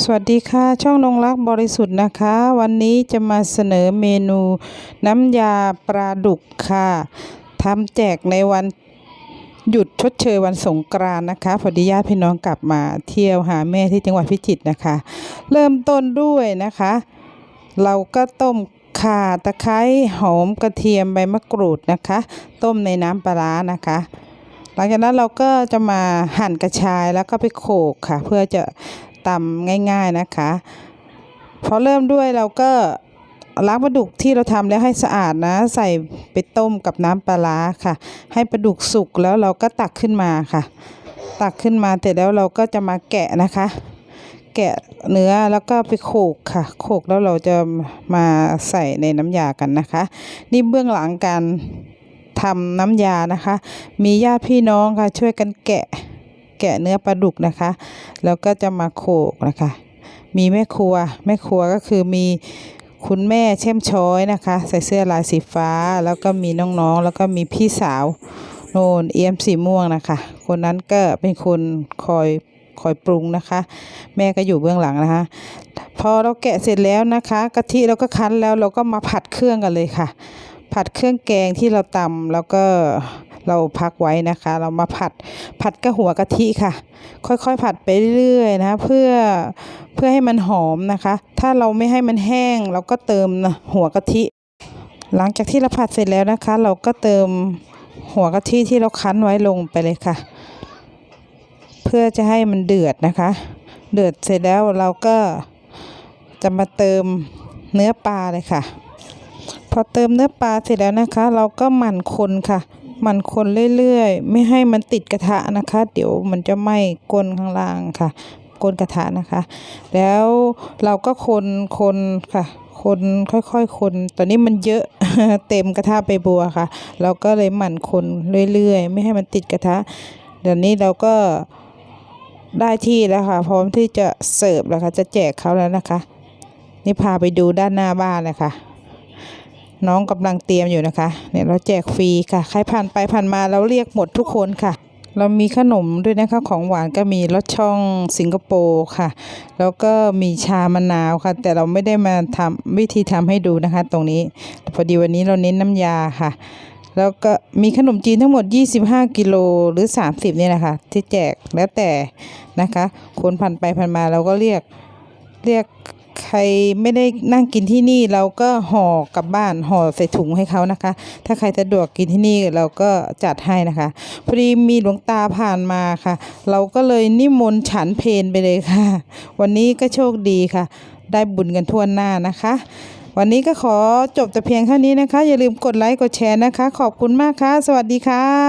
สวัสดีค่ะ ช่องนงรักบริสุทธิ์นะคะ วันนี้จะมาเสนอเมนูน้ำยาปลาดุกค่ะทำแจกในวันหยุดชดเชยวันสงกรานต์นะคะพอดีญาติพี่น้องกลับมาเที่ยวหาแม่ที่จังหวัดพิจิตรนะคะ เริ่มต้นด้วยนะคะ เราก็ต้มข่าตะไคร้หอมกระเทียมใบมะกรูดนะคะ ต้มในน้ำปลาร้านะคะหลังจากนั้นเราก็จะมาหั่นกระชายแล้วก็ไปโขลกค่ะ เพื่อจะ ตำง่าย ๆนะคะพอเริ่มด้วยเราก็ล้างปลาดุกที่เราทำแล้วให้สะอาดนะ ใส่ไปต้มกับน้ำปลาร้าค่ะ ให้ปลาดุกสุกแล้วเราก็ตักขึ้นมาค่ะ ตักขึ้นมาเสร็จแล้วเราก็จะมาแกะนะคะ แกะเนื้อแล้วก็ไปโขกค่ะ โขกแล้วเราจะมาใส่ในน้ำยากันนะคะ นี่เบื้องหลังการทำน้ำยานะคะ มีญาติพี่น้องค่ะช่วยกันแกะ แกะเนื้อปลาดุกนะคะ แล้วก็จะมาโขกนะคะ มีแม่ครัวแม่ครัวก็คือมีคุณแม่เช่มช้อยนะคะ ใส่เสื้อลายสีฟ้า แล้วก็มีน้องๆ แล้วก็มีพี่สาวโนนเอียมสีม่วงนะคะ คนนั้นก็เป็นคนคอยคอยปรุงนะคะ แม่ก็อยู่เบื้องหลังนะคะ พอเราแกะเสร็จแล้วนะคะกะทิเราก็คั้นแล้วเราก็มาผัดเครื่องกันเลยค่ะ ผัดเครื่องแกงที่เราตำแล้วก็ เราพักไว้นะคะ เรามาผัดผัดกับหัวกะทิค่ะ ค่อยๆผัดไปเรื่อยๆนะเพื่อเพื่อให้มันหอมนะคะ ถ้าเราไม่ให้มันแห้ง เราก็เติมหัวกะทิ หลังจากที่เราผัดเสร็จแล้วนะคะ เราก็เติมหัวกะทิที่เราคั้นไว้ลงไปเลยค่ะ เพื่อจะให้มันเดือดนะคะ เดือดเสร็จแล้วเราก็จะมาเติมเนื้อปลาเลยค่ะ พอเติมเนื้อปลาเสร็จแล้วนะคะ เราก็หมั่นคนค่ะ มั่นคนเรื่อยๆ ไม่ให้มันติดกระทะนะคะ เดี๋ยวมันจะไหม้ก้นข้างล่างค่ะ ก้นกระทะนะคะ แล้วเราก็คนคนค่ะ คนค่อยๆ คน ตอนนี้มันเยอะเต็มกระทะไปบัวค่ะ เราก็เลยหมั่นคนเรื่อยๆ ไม่ให้มันติดกระทะ เดี๋ยวนี้เราก็ได้ที่แล้วค่ะ พร้อมที่จะเสิร์ฟแล้วค่ะ จะแจกเขาแล้วนะคะ นี่พาไปดูด้านหน้าบ้านเลยค่ะ น้องกำลังเตรียมอยู่นะคะเนี่ยเราแจกฟรีค่ะ ใครผ่านไปผ่านมาเราเรียกหมดทุกคนค่ะ เรามีขนมด้วยนะคะของหวานก็มีรสช่องสิงคโปร์ค่ะ แล้วก็มีชามะนาวค่ะ แต่เราไม่ได้มาทำวิธีทำให้ดูนะคะ ตรงนี้พอดีวันนี้เราเน้นน้ำยาค่ะแล้วก็มีขนมจีนทั้งหมด 25 กิโลหรือ 30เนี่ยนะคะที่แจกแล้วแต่นะคะ คนผ่านไปผ่านมาเราก็เรียกเรียก ใครไม่ได้นั่งกินที่นี่เราก็ห่อกลับบ้านห่อใส่ถุงให้เขานะคะ ถ้าใครสะดวกกินที่นี่เราก็จัดให้นะคะพอดีมีหลวงตาผ่านมาค่ะ เราก็เลยนิมนต์ฉันเพนไปเลยค่ะ วันนี้ก็โชคดีค่ะ ได้บุญกันทั่วหน้านะคะ วันนี้ก็ขอจบแต่เพียงเท่านี้นะคะ อย่าลืมกดไลค์กดแชร์นะคะ ขอบคุณมากค่ะ สวัสดีค่ะ